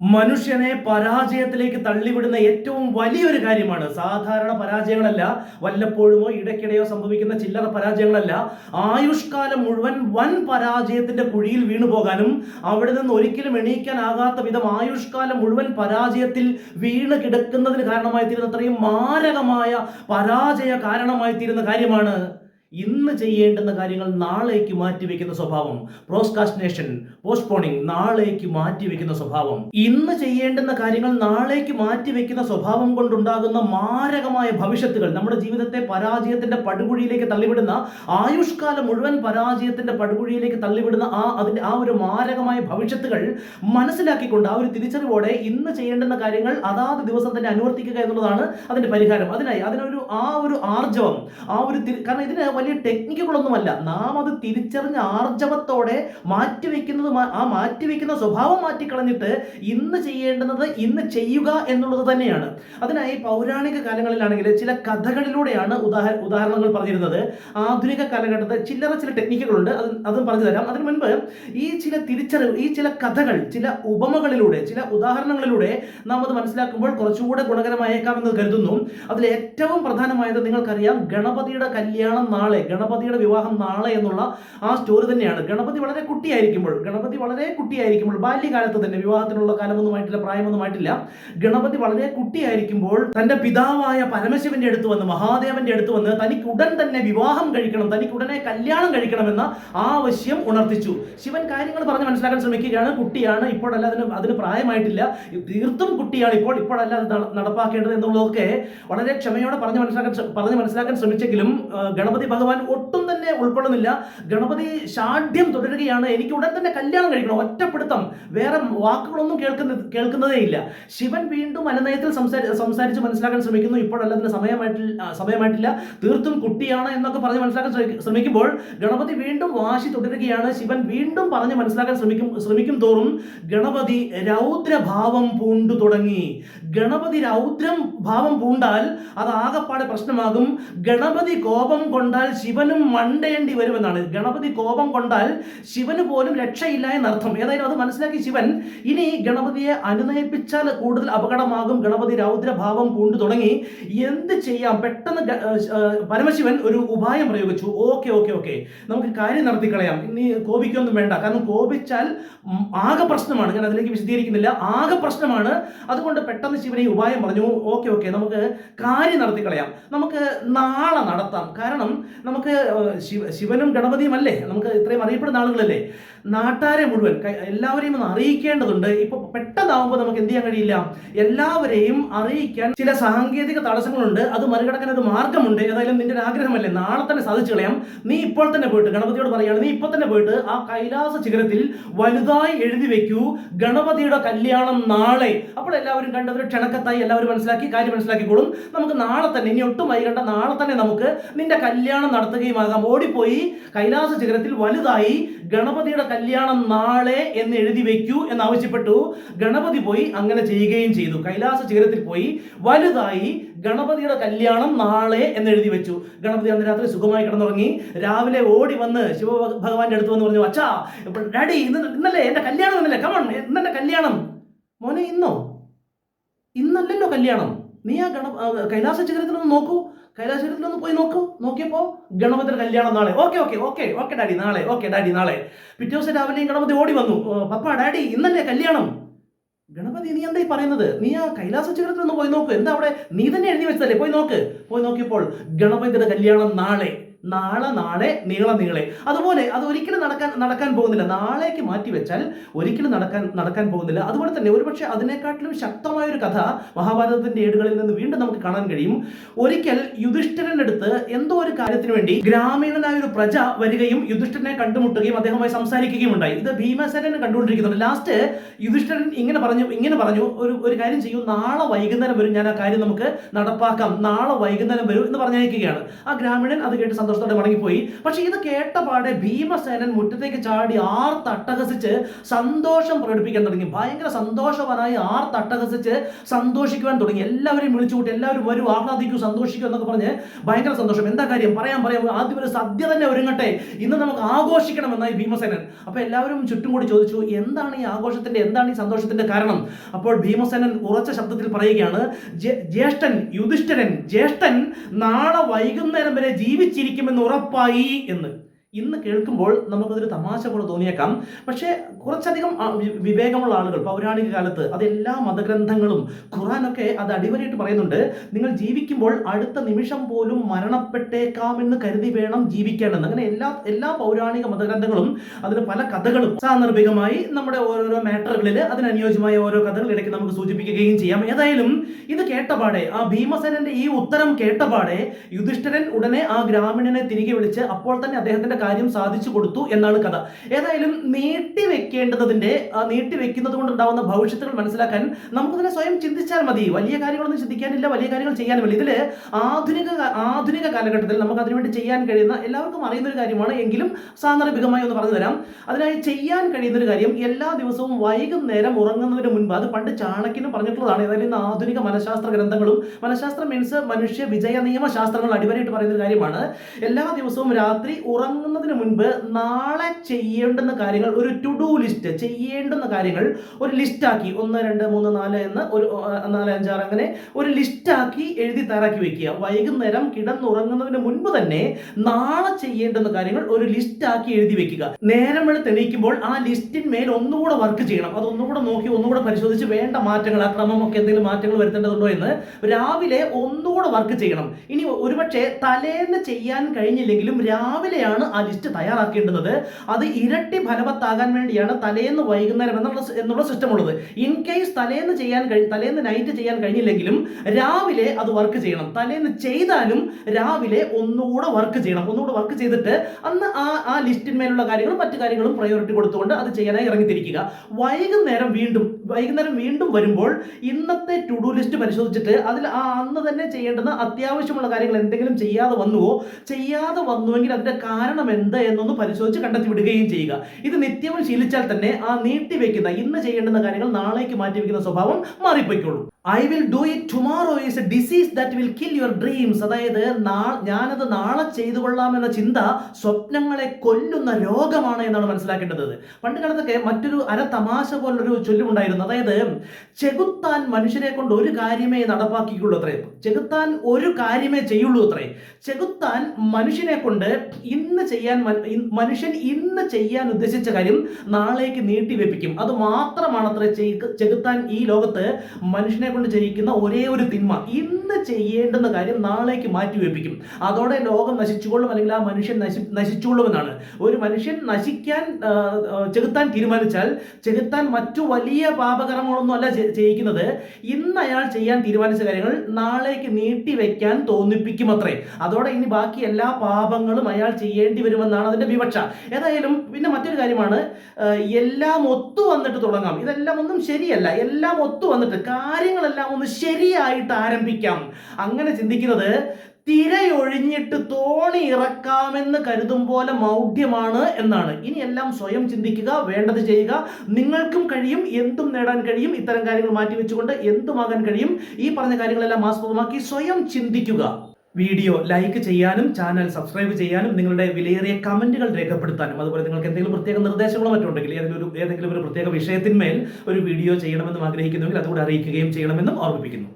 മനുഷ്യനെ പരാജയത്തിലേക്ക് തള്ളിവിടുന്ന ഏറ്റവും വലിയൊരു കാര്യമാണ്. സാധാരണ പരാജയങ്ങളല്ല വല്ലപ്പോഴുമോ ഇടയ്ക്കിടെയോ സംഭവിക്കുന്ന ചില്ലറ പരാജയങ്ങളല്ല. ആയുഷ്കാലം മുഴുവൻ വൻ പരാജയത്തിന്റെ കുഴിയിൽ വീണു പോകാനും അവിടെ നിന്ന് ഒരിക്കലും എണീക്കാനാകാത്ത വിധം ആയുഷ്കാലം മുഴുവൻ പരാജയത്തിൽ വീണ് കിടക്കുന്നതിന് കാരണമായി തീരുന്ന അത്രയും മാരകമായ പരാജയ കാരണമായി തീരുന്ന കാര്യമാണ്. ഇന്ന് ചെയ്യേണ്ടുന്ന കാര്യങ്ങൾ നാളേക്ക് മാറ്റിവെക്കുന്ന സ്വഭാവം. പ്രോസ്കാസ്റ്റിനേഷൻ പോസ്റ്റ്പോണിംഗ് നാളേക്ക് മാറ്റിവെക്കുന്ന സ്വഭാവം. ഇന്ന് ചെയ്യേണ്ടുന്ന കാര്യങ്ങൾ നാളേക്ക് മാറ്റിവെക്കുന്ന സ്വഭാവം കൊണ്ടുണ്ടാകുന്ന മാരകമായ ഭവിഷ്യത്തുകൾ നമ്മുടെ ജീവിതത്തെ പരാജയത്തിന്റെ പടുകുഴിയിലേക്ക് തള്ളിവിടുന്ന ആയുഷ്കാലം മുഴുവൻ പരാജയത്തിന്റെ പടുകുഴിയിലേക്ക് തള്ളിവിടുന്ന ആ അതിന്റെ ആ ഒരു മാരകമായ ഭവിഷ്യത്തുകൾ മനസ്സിലാക്കിക്കൊണ്ട് ആ ഒരു തിരിച്ചറിവോടെ ഇന്ന് ചെയ്യേണ്ടുന്ന കാര്യങ്ങൾ അതാത് ദിവസം തന്നെ അനുവർത്തിക്കുക എന്നുള്ളതാണ് അതിന്റെ പരിഹാരം. അതിനായി അതിനൊരു ആ ഒരു ആർജവം ആ ഒരു കാരണം ഇതിന് വലിയ ടെക്നിക്കുകളൊന്നുമല്ല നാം അത് തിരിച്ചറിഞ്ഞ ആർജവത്തോടെ മാറ്റിവെക്കുന്നത് ആ മാറ്റിവെക്കുന്ന സ്വഭാവം മാറ്റിക്കളഞ്ഞിട്ട് ഇന്ന് ചെയ്യേണ്ടുന്നത് ഇന്ന് ചെയ്യുക എന്നുള്ളത് തന്നെയാണ്. അതിനായി പൗരാണിക കാലങ്ങളിലാണെങ്കിൽ ചില കഥകളിലൂടെയാണ് ഉദാഹ ഉദാഹരണങ്ങൾ പറഞ്ഞിരുന്നത്. ആധുനിക കാലഘട്ടത്തിൽ ചില്ലറ ചില ടെക്നിക്കുകളുണ്ട്. അത് അതും പറഞ്ഞു തരാം. അതിനു മുൻപ് ഈ ചില തിരിച്ചറിവ് ഈ ചില കഥകൾ ചില ഉപമകളിലൂടെ ചില ഉദാഹരണങ്ങളിലൂടെ നാം അത് മനസ്സിലാക്കുമ്പോൾ കുറച്ചുകൂടെ ഗുണകരമായേക്കാമെന്ന് കരുതുന്നു. അതിൽ ഏറ്റവും പ്രധാനമായത് നിങ്ങൾക്കറിയാം ഗണപതിയുടെ കല്യാണം നാളെ ഗണപതിയുടെ വിവാഹം നാളെ എന്നുള്ള ആ സ്റ്റോറി തന്നെയാണ്. ഗണപതി വളരെ കുട്ടിയായിരിക്കുമ്പോൾ ഗണപതി വളരെ കുട്ടിയായിരിക്കുമ്പോൾ ബാല്യകാലത്ത് തന്നെ വിവാഹത്തിനുള്ള കാലമൊന്നുമായിട്ടില്ല പ്രായമൊന്നുമായിട്ടില്ല. ഗണപതി വളരെ കുട്ടിയായിരിക്കുമ്പോൾ തന്റെ പിതാവായ പരമശിവന്റെ അടുത്ത് വന്ന് മഹാദേവന്റെ അടുത്ത് വന്ന് തനിക്ക് ഉടൻ തന്നെ വിവാഹം കഴിക്കണം തനിക്ക് ഉടനെ കല്യാണം കഴിക്കണമെന്ന ആവശ്യം ഉണർത്തിച്ചു. ശിവൻ കാര്യങ്ങൾ പറഞ്ഞ് മനസ്സിലാക്കാൻ ശ്രമിക്കുകയാണ്. കുട്ടിയാണ് ഇപ്പോഴല്ല അതിന് അതിന് പ്രായമായിട്ടില്ല. തീർത്തും കുട്ടിയാണ് ഇപ്പോൾ ഇപ്പോഴല്ല അത് നടപ്പാക്കേണ്ടത് എന്നുള്ളതൊക്കെ വളരെ ക്ഷമയോടെ പറഞ്ഞ് മനസ്സിലാക്കാൻ പറഞ്ഞ് മനസ്സിലാക്കാൻ ശ്രമിച്ചെങ്കിലും ഗണപതി ഭഗവാൻ ഒട്ടും തന്നെ ഉൾക്കൊള്ളുന്നില്ല ഗണപതി ഷാഠ്യം തുടരുകയാണ്. എനിക്ക് ഉടൻ തന്നെ കല്യാണം കഴിക്കണം. ഒറ്റപ്പെടുത്തം. വേറെ വാക്കുകളൊന്നും കേൾക്കുന്ന കേൾക്കുന്നതേ ഇല്ല. ശിവൻ വീണ്ടും അനനയത്തിൽ സംസാരി സംസാരിച്ച് മനസ്സിലാക്കാൻ ശ്രമിക്കുന്നു. ഇപ്പോഴല്ല അതിന് സമയമായിട്ടില്ല സമയമായിട്ടില്ല. തീർത്തും കുട്ടിയാണ് എന്നൊക്കെ പറഞ്ഞ് മനസ്സിലാക്കാൻ ശ്രമിക്കുമ്പോൾ ഗണപതി വീണ്ടും വാശി തുടരുകയാണ്. ശിവൻ വീണ്ടും പറഞ്ഞ് മനസ്സിലാക്കാൻ ശ്രമിക്കും ശ്രമിക്കും തോറും ഗണപതി രൗദ്രഭാവം പൂണ്ടു തുടങ്ങി. ഗണപതി രൗദ്രം ഭാവം പൂണ്ടാൽ അത് ആകപ്പാടെ പ്രശ്നമാകും. ഗണപതി കോപം കൊണ്ടാൽ ശിവനും മണ്ടേണ്ടി വരുമെന്നാണ്. ഗണപതി കോപം കൊണ്ടാൽ ശിവന് പോലും രക്ഷയില്ല എന്നർത്ഥം. ഏതായാലും അത് മനസ്സിലാക്കി ശിവൻ ഇനി ഗണപതിയെ അനുനയിപ്പിച്ചാൽ കൂടുതൽ അപകടമാകും. ഗണപതി രൗദ്രഭാവം പൂണ്ടു തുടങ്ങി. എന്ത് ചെയ്യാം? പെട്ടെന്ന് പരമശിവൻ ഒരു ഉപായം പ്രയോഗിച്ചു. Okay okay okay. നമുക്ക് കാര്യം നടത്തി കളയാം. ഇനി കോപിക്കൊന്നും വേണ്ട. കാരണം കോപിച്ചാൽ ആകെ പ്രശ്നമാണ്. ഞാൻ അതിലേക്ക് വിശദീകരിക്കുന്നില്ല. ആകെ പ്രശ്നമാണ്. അതുകൊണ്ട് പെട്ടെന്ന് ശിവൻ ഈ ഉപായം പറഞ്ഞു. Okay okay. നമുക്ക് കാര്യം നടത്തി കളയാം. നമുക്ക് നാളെ നടത്താം. കാരണം നമുക്ക് ശിവ ശിവനും ഗണപതിയും അല്ലേ? നമുക്ക് ഇത്രയും അറിയപ്പെടുന്ന ആളുകളല്ലേ? നാട്ടാരെ മുഴുവൻ എല്ലാവരെയും ഒന്ന് അറിയിക്കേണ്ടതുണ്ട്. ഇപ്പൊ പെട്ടെന്നാവുമ്പോൾ നമുക്ക് എന്ത് ചെയ്യാൻ കഴിയില്ല? എല്ലാവരെയും അറിയിക്കാൻ ചില സാങ്കേതിക തടസ്സങ്ങളുണ്ട്. അത് മറികടക്കാൻ ഒരു മാർഗമുണ്ട്. ഏതായാലും നിന്റെ ഒരു ആഗ്രഹമല്ലേ? നാളെ തന്നെ സാധിച്ചു കളയാം. നീ ഇപ്പോൾ തന്നെ പോയിട്ട് ഗണപതിയോട് പറയുകയാണ് നീ ഇപ്പോൾ തന്നെ പോയിട്ട് ആ കൈലാസ ശിഖരത്തിൽ വലുതായി എഴുതി വെക്കൂ. ഗണപതിയുടെ കല്യാണം നാളെ. അപ്പോൾ എല്ലാവരും കണ്ടതൊരു ക്ഷണക്കത്തായി എല്ലാവരും മനസ്സിലാക്കി കാര്യം മനസ്സിലാക്കിക്കോളും. നമുക്ക് നാളെ തന്നെ ഇനി ഒട്ടും വൈകണ്ട നാളെ തന്നെ നമുക്ക് നിന്റെ കല്യാണം നടത്തുകയുമാകാം ഓടിപ്പോയി കൈലാസ ശിഖരത്തിൽ വലുതായി ഗണപതിയുടെ കല്യാണം നാളെ എന്ന് എഴുതി വെക്കൂ എന്ന് ആവശ്യപ്പെട്ടു. ഗണപതി പോയി അങ്ങനെ ചെയ്യുകയും ചെയ്തു. കൈലാസ ശിഖരത്തിൽ പോയി വലുതായി ഗണപതിയുടെ കല്യാണം നാളെ എന്ന് എഴുതി വെച്ചു. ഗണപതി അന്ന് രാത്രി സുഖമായി കിടന്നുറങ്ങി. രാവിലെ ഓടി വന്ന് ശിവ ഭഗവാന്റെ അടുത്ത് വന്ന് പറഞ്ഞു അച്ഛാ ഡാഡി ഇന്ന് ഇന്നല്ലേ? എന്റെ കല്യാണം ഇന്നല്ലേ? കമൺ ഇന്നെന്റെ കല്യാണം? മോനെ ഇന്നോ? ഇന്നല്ലല്ലോ കല്യാണം. നീ ആ ഗണ കൈലാസ ശിഖരത്തിൽ ഒന്ന് നോക്കൂ. കൈലാസ ശിഖരത്തിൽ ഒന്ന് പോയി നോക്കൂ. നോക്കിയപ്പോ ഗണപതിയുടെ കല്യാണം നാളെ. Okay okay okay okay daddy നാളെ ഓക്കെ ഡാഡി നാളെ. പിറ്റേ ദിവസം രാവിലെയും ഗണപതി ഓടി വന്നു. "ഓ, പപ്പ ഡാഡി ഇന്നല്ലേ കല്യാണം? ഗണപതി നീ എന്താ ഈ പറയുന്നത്? നീ ആ കൈലാസ ശിഖരത്തിൽ ഒന്ന് പോയി നോക്ക്. എന്താ അവിടെ? നീ തന്നെ എഴുതി വെച്ചതല്ലേ? പോയി നോക്ക്. പോയി നോക്കിയപ്പോൾ ഗണപതിയുടെ കല്യാണം നാളെ. നാളെ നാളെ നീള നീളെ. അതുപോലെ അത് ഒരിക്കലും നടക്കാൻ നടക്കാൻ പോകുന്നില്ല. നാളേക്ക് മാറ്റി വെച്ചാൽ ഒരിക്കലും നടക്കാൻ നടക്കാൻ പോകുന്നില്ല. അതുപോലെ തന്നെ ഒരുപക്ഷെ അതിനെക്കാട്ടിലും ശക്തമായ ഒരു കഥ മഹാഭാരതത്തിന്റെ ഏടുകളിൽ നിന്ന് വീണ്ടും നമുക്ക് കാണാൻ കഴിയും. ഒരിക്കൽ യുധിഷ്ഠിരന്റെ അടുത്ത് എന്തോ ഒരു കാര്യത്തിന് വേണ്ടി ഗ്രാമീണനായ ഒരു പ്രജ വരികയും യുധിഷ്ഠിരനെ കണ്ടുമുട്ടുകയും അദ്ദേഹമായി സംസാരിക്കുകയും ഉണ്ടായി. ഇത് ഭീമസേനൻ കണ്ടുകൊണ്ടിരിക്കുന്നുണ്ട്. ലാസ്റ്റ് യുധിഷ്ഠിരൻ ഇങ്ങനെ പറഞ്ഞു ഇങ്ങനെ പറഞ്ഞു ഒരു ഒരു കാര്യം ചെയ്യൂ. നാളെ വൈകുന്നേരം വരും. ഞാൻ ആ കാര്യം നമുക്ക് നടപ്പാക്കാം. നാളെ വൈകുന്നേരം വരും എന്ന് പറഞ്ഞയക്കുകയാണ്. ആ ഗ്രാമീണൻ അത് കേട്ട് സന്തോഷത്തോടെ മടങ്ങിപ്പോയി പക്ഷെ ഇത് കേട്ട പാടെ ഭീമസേനൻ മുറ്റത്തേക്ക് ചാടി ആർ തട്ടഹസിച്ച് സന്തോഷം പ്രകടിപ്പിക്കാൻ തുടങ്ങി. ഭയങ്കര സന്തോഷവാനായി ആർ തട്ടഹസിച്ച് സന്തോഷിക്കുവാൻ തുടങ്ങി. എല്ലാവരെയും വിളിച്ചുകൂട്ടി എല്ലാവരും വരും ആഹ്ലാദിക്കൂ സന്തോഷിക്കൂ എന്നൊക്കെ പറഞ്ഞ് ഭയങ്കര സന്തോഷം. എന്താ കാര്യം? പറയാൻ പറയാം. ആദ്യം ഒരു സദ്യ തന്നെ ഒരുങ്ങട്ടെ. ഇന്ന് നമുക്ക് ആഘോഷിക്കണം എന്നായി ഭീമസേനൻ. അപ്പോൾ എല്ലാവരും ചുറ്റും കൂടി ചോദിച്ചു എന്താണ് ഈ ആഘോഷത്തിന്റെ എന്താണ് ഈ സന്തോഷത്തിന്റെ കാരണം? അപ്പോൾ ഭീമസേനൻ ഉറച്ച ശബ്ദത്തിൽ പറയുകയാണ് "ജേ- ജ്യേഷ്ഠൻ യുധിഷ്ഠിരൻ ജ്യേഷ്ഠൻ നാളെ വൈകുന്നേരം വരെ ജീവിച്ചിരിക്കുമെന്ന് ഉറപ്പായി എന്ന്. ഇന്ന് കേൾക്കുമ്പോൾ നമുക്കതൊരു തമാശ പോലെ തോന്നിയേക്കാം. പക്ഷേ കുറച്ചധികം വിവേകമുള്ള ആളുകൾ പൗരാണിക കാലത്ത് അതെല്ലാ മതഗ്രന്ഥങ്ങളും ഖുറാനൊക്കെ അത് അടിവരയിട്ട് പറയുന്നുണ്ട്. നിങ്ങൾ ജീവിക്കുമ്പോൾ അടുത്ത നിമിഷം പോലും മരണപ്പെട്ടേക്കാമെന്ന് കരുതി വേണം ജീവിക്കേണ്ടത് അങ്ങനെ എല്ലാ എല്ലാ പൗരാണിക മതഗ്രന്ഥങ്ങളും അതിന് പല കഥകളും സാന്ദർഭികമായി നമ്മുടെ ഓരോരോ മാറ്ററുകളിൽ അതിനനുയോജ്യമായ ഓരോ കഥകൾ ഇടയ്ക്ക് നമുക്ക് സൂചിപ്പിക്കുകയും ചെയ്യാം. ഏതായാലും ഇത് കേട്ടപാടെ ആ ഭീമസേനന്റെ ഈ ഉത്തരം കേട്ടപാടെ യുധിഷ്ഠിരൻ ഉടനെ ആ ഗ്രാമീണനെ തിരികെ വിളിച്ച് അപ്പോൾ തന്നെ അദ്ദേഹത്തിന്റെ കാര്യം സാധിച്ചു കൊടുത്തു എന്നാണ് കഥ. ഏതായാലും നീട്ടി വെക്കേണ്ടതിന്റെ നീട്ടി വെക്കുന്നത് കൊണ്ടുണ്ടാവുന്ന ഭവിഷ്യത്തുകൾ മനസ്സിലാക്കാൻ നമുക്കതിനെ സ്വയം ചിന്തിച്ചാൽ മതി. വലിയ കാര്യങ്ങളൊന്നും ചിന്തിക്കാനില്ല വലിയ കാര്യങ്ങൾ ചെയ്യാനുമില്ല. ഇതിൽ ആധുനിക ആധുനിക കാലഘട്ടത്തിൽ നമുക്ക് അതിനുവേണ്ടി ചെയ്യാൻ കഴിയുന്ന എല്ലാവർക്കും അറിയുന്ന ഒരു കാര്യമാണ്. എങ്കിലും സാന്ദർഭികമായി ഒന്ന് പറഞ്ഞു തരാം. അതിനായി ചെയ്യാൻ കഴിയുന്ന ഒരു കാര്യം എല്ലാ ദിവസവും വൈകുന്നേരം ഉറങ്ങുന്നതിന് മുൻപ് അത് പണ്ട് ചാണക്യനും പറഞ്ഞിട്ടുള്ളതാണ്. ഏതായാലും ഇന്ന് ആധുനിക മനഃശാസ്ത്ര ഗ്രന്ഥങ്ങളും മനഃശാസ്ത്രം മീൻസ് മനുഷ്യ വിജയ നിയമശാസ്ത്രങ്ങൾ അടിവരായിട്ട് പറയുന്ന ഒരു കാര്യമാണ്. എല്ലാ ദിവസവും രാത്രി ഉറങ്ങുന്നതിന് മുൻപ് നാളെ ചെയ്യേണ്ടുന്ന കാര്യങ്ങൾ ഒരു ടു ഡു ലിസ്റ്റ് ചെയ്യേണ്ടുന്ന കാര്യങ്ങൾ ഒരു ലിസ്റ്റാക്കി ഒന്ന് രണ്ട് മൂന്ന് നാല് എന്ന് ഒരു നാല് അഞ്ചാറ് അങ്ങനെ ഒരു ലിസ്റ്റാക്കി എഴുതി തയ്യാറാക്കി വെക്കുക. വൈകുന്നേരം കിടന്നുറങ്ങുന്നതിന് മുൻപ് തന്നെ നാളെ ചെയ്യേണ്ടുന്ന കാര്യങ്ങൾ ഒരു ലിസ്റ്റാക്കി എഴുതി വെക്കുക. നേരം വെളുത്ത് എണീക്കുമ്പോൾ ആ ലിസ്റ്റിന്മേൽ ഒന്നുകൂടെ വർക്ക് ചെയ്യണം. അത് ഒന്നുകൂടെ നോക്കി ഒന്നുകൂടെ പരിശോധിച്ച് വേണ്ട മാറ്റങ്ങൾ ആ ക്രമമൊക്കെ എന്തെങ്കിലും മാറ്റങ്ങൾ വരുത്തേണ്ടതുണ്ടോ എന്ന് രാവിലെ ഒന്നുകൂടെ വർക്ക് ചെയ്യണം. ഇനി ഒരുപക്ഷെ തലേന്ന് ചെയ്യാൻ കഴിഞ്ഞില്ലെങ്കിലും രാവിലെയാണ് ആ ലിസ്റ്റ് തയ്യാറാക്കേണ്ടുന്നത്. അത് ഇരട്ടി ഫലവത്താകാൻ വേണ്ടിയാണ് തലേന്ന് വൈകുന്നേരം എന്നുള്ള എന്നുള്ള സിസ്റ്റം ഉള്ളത്. ഇൻ കേസ് തലേന്ന് ചെയ്യാൻ കഴി തലേന്ന് നൈറ്റ് ചെയ്യാൻ കഴിഞ്ഞില്ലെങ്കിലും രാവിലെ അത് വർക്ക് ചെയ്യണം. തലേന്ന് ചെയ്താലും രാവിലെ ഒന്നുകൂടെ വർക്ക് ചെയ്യണം. ഒന്നുകൂടെ വർക്ക് ചെയ്തിട്ട് അന്ന് ആ ആ ലിസ്റ്റിന്മേലുള്ള കാര്യങ്ങളും മറ്റു കാര്യങ്ങളും പ്രയോറിറ്റി കൊടുത്തുകൊണ്ട് അത് ചെയ്യാനായി ഇറങ്ങിത്തിരിക്കുക. വൈകുന്നേരം വീണ്ടും വൈകുന്നേരം വീണ്ടും വരുമ്പോൾ ഇന്നത്തെ ടു ഡു ലിസ്റ്റ് പരിശോധിച്ചിട്ട് അതിൽ ആ അന്ന് തന്നെ ചെയ്യേണ്ടുന്ന അത്യാവശ്യമുള്ള കാര്യങ്ങൾ എന്തെങ്കിലും ചെയ്യാതെ വന്നുവോ? ചെയ്യാതെ വന്നുവെങ്കിൽ അതിന്റെ കാരണം എന്ത് എന്നൊന്ന് പരിശോധിച്ച് കണ്ടെത്തി വിടുകയും ചെയ്യുക. ഇത് നിത്യവും ശീലിച്ചാൽ തന്നെ ആ നീട്ടിവെക്കുന്ന ഇന്ന് ചെയ്യേണ്ടുന്ന കാര്യങ്ങൾ നാളേക്ക് മാറ്റി വെക്കുന്ന സ്വഭാവം മാറിപ്പോയിക്കോളൂ. I will do it tomorrow is a disease that will kill your dreams അതായത് ഞാനത് നാളെ ചെയ്തു കൊള്ളാം എന്ന ചിന്ത സ്വപ്നങ്ങളെ കൊല്ലുന്ന രോഗമാണ് എന്നാണ് മനസ്സിലാക്കേണ്ടത്. പണ്ട് കാലത്തൊക്കെ മറ്റൊരു അര തമാശ പോലൊരു ചൊല്ലുമുണ്ടായിരുന്നു. അതായത് ചെകുത്താൻ മനുഷ്യരെ കൊണ്ട് ഒരു കാര്യമേ നടപ്പാക്കിക്കുള്ളൂ അത്രേ. ചെകുത്താൻ ഒരു കാര്യമേ ചെയ്യുള്ളൂ അത്രേ. ചെകുത്താൻ മനുഷ്യനെ കൊണ്ട് ഇന്ന് ചെയ്യാൻ മനുഷ്യൻ ഇന്ന് ചെയ്യാൻ ഉദ്ദേശിച്ച കാര്യം നാളേക്ക് നീട്ടിവെപ്പിക്കും. അത് മാത്രമാണ് അത്ര ചെകുത്താൻ ഈ ലോകത്ത് മനുഷ്യനെ കൊണ്ട് ചെയ്യിക്കുന്ന ഒരേ ഒരു തിന്മ ഇന്ന് ചെയ്യേണ്ടുന്ന കാര്യം നാളേക്ക് മാറ്റി വെപ്പിക്കും. അതോടെ ലോകം നശിച്ചുകൊള്ളും അല്ലെങ്കിൽ ആ മനുഷ്യൻ നശി നശിച്ചുകൊള്ളുമെന്നാണ്. ഒരു മനുഷ്യൻ നശിക്കാൻ ചെകുത്താൻ തീരുമാനിച്ചാൽ ചെകുത്താൻ മറ്റു വലിയ പാപകർമ്മങ്ങളൊന്നും അല്ല ചെയ്യിക്കുന്നത്. ഇന്ന് അയാൾ ചെയ്യാൻ തീരുമാനിച്ച കാര്യങ്ങൾ നാളേക്ക് നീട്ടി വെക്കാൻ തോന്നിപ്പിക്കും അത്രേ അതോടെ ഇനി ബാക്കി എല്ലാ പാപങ്ങളും അയാൾ ചെയ്യേണ്ടി വരുമെന്നാണ് അതിന്റെ വിവക്ഷ. ഏതായാലും പിന്നെ മറ്റൊരു കാര്യമാണ് എല്ലാം ഒത്തു വന്നിട്ട് തുടങ്ങാം. ഇതെല്ലാം ഒന്നും ശരിയല്ല. എല്ലാം ഒത്തു വന്നിട്ട് കാര്യങ്ങളെല്ലാം ഒന്ന് ശരിയായിട്ട് ആരംഭിക്കാം. അങ്ങനെ ചിന്തിക്കുന്നത് തിരയൊഴിഞ്ഞിട്ട് തോണി ഇറക്കാമെന്ന് കരുതും പോലെ മൗഢ്യമാണ് എന്നാണ്. ഇനി എല്ലാം സ്വയം ചിന്തിക്കുക വേണ്ടത് ചെയ്യുക. നിങ്ങൾക്കും കഴിയും എന്തും നേടാൻ കഴിയും. ഇത്തരം കാര്യങ്ങൾ മാറ്റി വെച്ചുകൊണ്ട് എന്തുമാകാൻ കഴിയും. ഈ പറഞ്ഞ കാര്യങ്ങളെല്ലാം ആസ്പദമാക്കി സ്വയം ചിന്തിക്കുക. വീഡിയോ ലൈക്ക് ചെയ്യാനും ചാനൽ സബ്സ്ക്രൈബ് ചെയ്യാനും നിങ്ങളുടെ വിലയേറിയ കമന്റുകൾ രേഖപ്പെടുത്താനും അതുപോലെ നിങ്ങൾക്ക് എന്തെങ്കിലും പ്രത്യേക നിർദ്ദേശങ്ങളോ മറ്റുണ്ടെങ്കിൽ ഏതെങ്കിലും ഒരു ഏതെങ്കിലും ഒരു പ്രത്യേക വിഷയത്തിന്മേൽ ഒരു വീഡിയോ ചെയ്യണമെന്നും ആഗ്രഹിക്കുന്നുവെങ്കിൽ അതുകൂടെ അറിയിക്കുകയും ചെയ്യണമെന്നും ഓർമ്മിപ്പിക്കുന്നു.